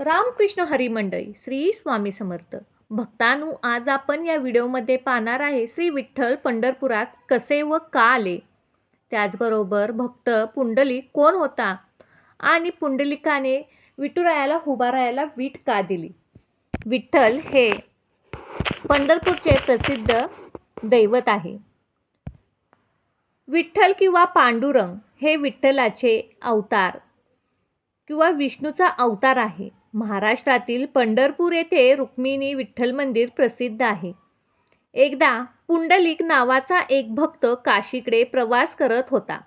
रामकृष्ण हरिमंडळी श्री स्वामी समर्थ. भक्तांनो आज आपण या व्हिडिओमध्ये पाहणार आहे श्री विठ्ठल पंढरपुरात कसे व का आले? त्याचबरोबर भक्त पुंडलिक कोण होता? आणि पुंडलिकाने विठुरायाला उभा राहायला वीट का दिली? विठ्ठल हे पंढरपूरचे प्रसिद्ध दैवत आहे. विठ्ठल किंवा पांडुरंग हे विठ्ठलाचे अवतार किंवा विष्णूचा अवतार आहे. महाराष्ट्रातील पंढरपूर येथे रुक्मिणी विठ्ठल मंदिर प्रसिद्ध आहे. एकदा पुंडलिक नावाचा एक भक्त काशीकडे प्रवास करत होता.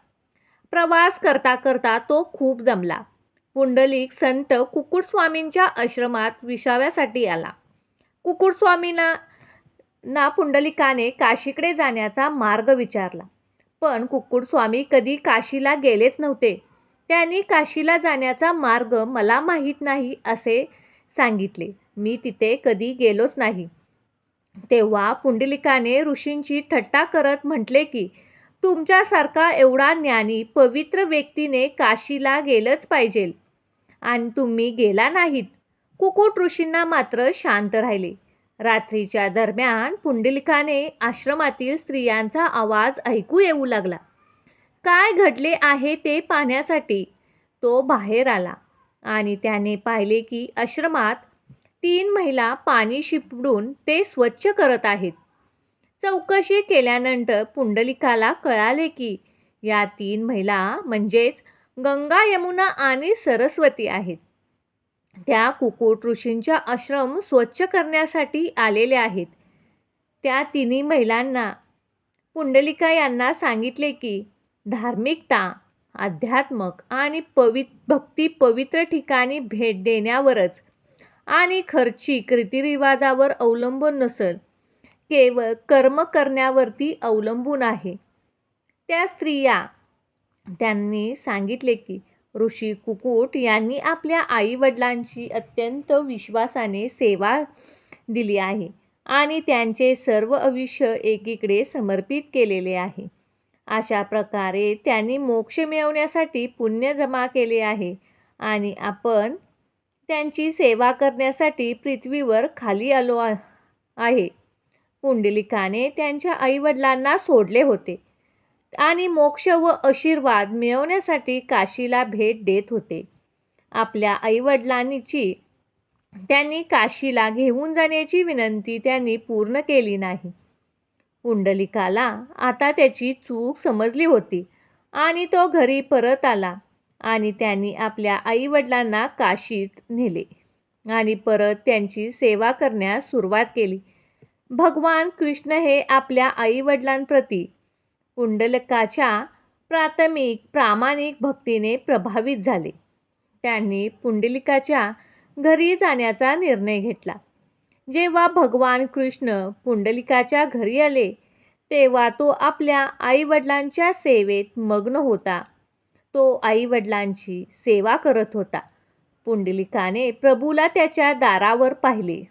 प्रवास करता करता तो खूप जमला पुंडलिक संत कुकुटस्वामींच्या आश्रमात विसाव्यासाठी आला. कुकुटस्वामींना ना पुंडलिकाने काशीकडे जाण्याचा मार्ग विचारला. पण कुकुटस्वामी कधी काशीला गेलेच नव्हते. त्यांनी काशीला जाण्याचा मार्ग मला माहीत नाही असे सांगितले. मी तिथे कधी गेलोच नाही. तेव्हा पुंडलिकाने ऋषींची थट्टा करत म्हटले की तुमच्यासारखा एवढा ज्ञानी पवित्र व्यक्तीने काशीला गेलंच पाहिजे. आणि तुम्ही गेला नाहीत. कुकुट ऋषींना मात्र शांत राहिले. रात्रीच्या दरम्यान पुंडलिकाने आश्रमातील स्त्रियांचा आवाज ऐकू येऊ लागला. काय घडले आहे ते पाहण्यासाठी तो बाहेर आला आणि त्याने पाहिले की आश्रमात तीन महिला पाणी शिपडून ते स्वच्छ करत आहेत. चौकशी केल्यानंतर पुंडलिकाला कळाले की या तीन महिला म्हणजेच गंगा यमुना आणि सरस्वती आहेत. त्या कुकुट ऋषींच्या आश्रम स्वच्छ करण्यासाठी आलेल्या आहेत. त्या तिन्ही महिलांना पुंडलिका यांना सांगितले की धार्मिकता अध्यात्मक आणि पवि भक्ती पवित्र ठिकाणी भेट देण्यावरच आणि खर्चिक रीतिरिवाजावर अवलंबून नसल केवळ कर्म करण्यावरती अवलंबून आहे. त्या स्त्रिया त्यांनी सांगितले की ऋषी कुकुट यांनी आपल्या आईवडिलांची अत्यंत विश्वासाने सेवा दिली आहे आणि त्यांचे सर्व आयुष्य एकीकडे समर्पित केलेले आहे. अशा प्रकारे त्यांनी मोक्ष मिळवण्यासाठी पुण्य जमा केले आहे. आणि आपण त्यांची सेवा करण्यासाठी पृथ्वीवर खाली आलो आहे. पुंडलिकाने त्यांच्या आईवडिलांना सोडले होते. आणि मोक्ष व आशीर्वाद मिळवण्यासाठी काशीला भेट देत होते. आपल्या आईवडिलांची त्यांनी काशीला घेऊन जाण्याची विनंती त्यांनी पूर्ण केली नाही. पुंडलिकाला आता त्याची चूक समजली होती आणि तो घरी परत आला आणि त्यांनी आपल्या आईवडिलांना काशीत नेले आणि परत त्यांची सेवा करण्यास सुरुवात केली. भगवान कृष्ण हे आपल्या आईवडिलांप्रती पुंडलिकाच्या प्राथमिक प्रामाणिक भक्तीने प्रभावित झाले. त्यांनी पुंडलिकाच्या घरी जाण्याचा निर्णय घेतला. जेव्हा भगवान कृष्ण पुंडलिकाच्या घरी आले तेव्हा तो आपल्या आईवडिलांच्या सेवेत मग्न होता. तो आईवडिलांची सेवा करत होता. पुंडलिकाने प्रभूला त्याच्या दारावर पाहिले.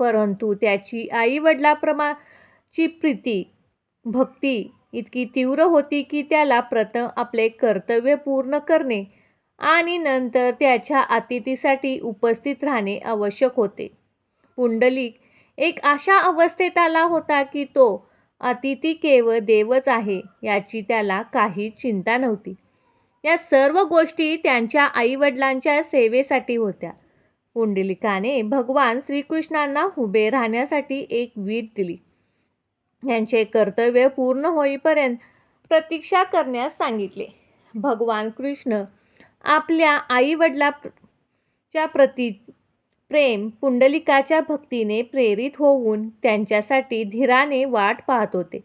परंतु त्याची आईवडिलाप्रमाची प्रीती भक्ती इतकी तीव्र होती की त्याला प्रथम आपले कर्तव्य पूर्ण करणे आणि नंतर त्याच्या अतिथीसाठी उपस्थित राहणे आवश्यक होते. पुंडलिक. एक अशा अवस्थेत आला होता की तो अतिथी केवळ देवच आहे याची त्याला काही चिंता नव्हती. या सर्व गोष्टी त्यांच्या आईवडिलांच्या सेवेसाठी होत्या. पुंडलिकाने भगवान श्रीकृष्णांना उभे राहण्यासाठी एक वीट दिली. यांचे कर्तव्य पूर्ण होईपर्यंत प्रतीक्षा करण्यास सांगितले. भगवान कृष्ण आपल्या आईवडिलाच्या प्रती प्रेम पुंडलिकाच्या भक्तीने प्रेरित होऊन त्यांच्यासाठी धीराने वाट पाहत होते.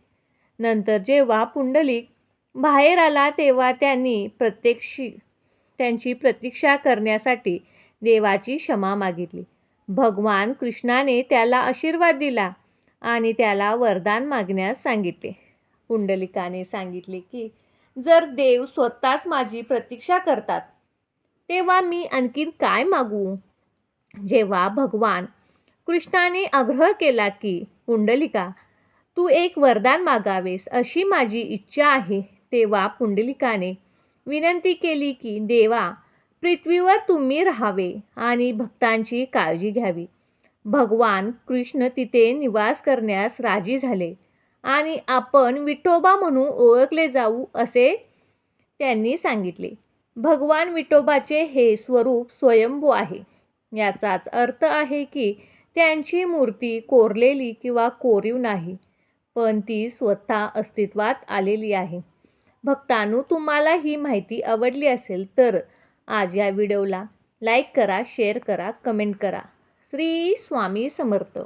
नंतर जेव्हा पुंडलिक बाहेर आला तेव्हा त्यांनी प्रत्यक्षी त्यांची प्रतीक्षा करण्यासाठी देवाची क्षमा मागितली. भगवान कृष्णाने त्याला आशीर्वाद दिला आणि त्याला वरदान मागण्यास सांगितले. पुंडलिकाने सांगितले की जर देव स्वतःच माझी प्रतीक्षा करतात तेव्हा मी आणखीन काय मागू? जेव्हा भगवान कृष्णाने आग्रह केला की पुंडलिका तू एक वरदान मागावेस अशी माझी इच्छा आहे. तेव्हा पुंडलिकाने विनंती केली की देवा पृथ्वीवर तुम्ही राहावे आणि भक्तांची काळजी घ्यावी. भगवान कृष्ण तिथे निवास करण्यास राजी झाले आणि आपण विठोबा म्हणून ओळखले जाऊ असे त्यांनी सांगितले. भगवान विठोबाचे हे स्वरूप स्वयंभू आहे. याचाच अर्थ आहे की त्यांची मूर्ती कोरलेली किंवा कोरीव नाही पण ती स्वतः अस्तित्वात आलेली आहे. भक्तांनो तुम्हाला ही माहिती आवडली असेल तर आज या व्हिडिओला लाईक करा शेअर करा कमेंट करा. श्री स्वामी समर्थ.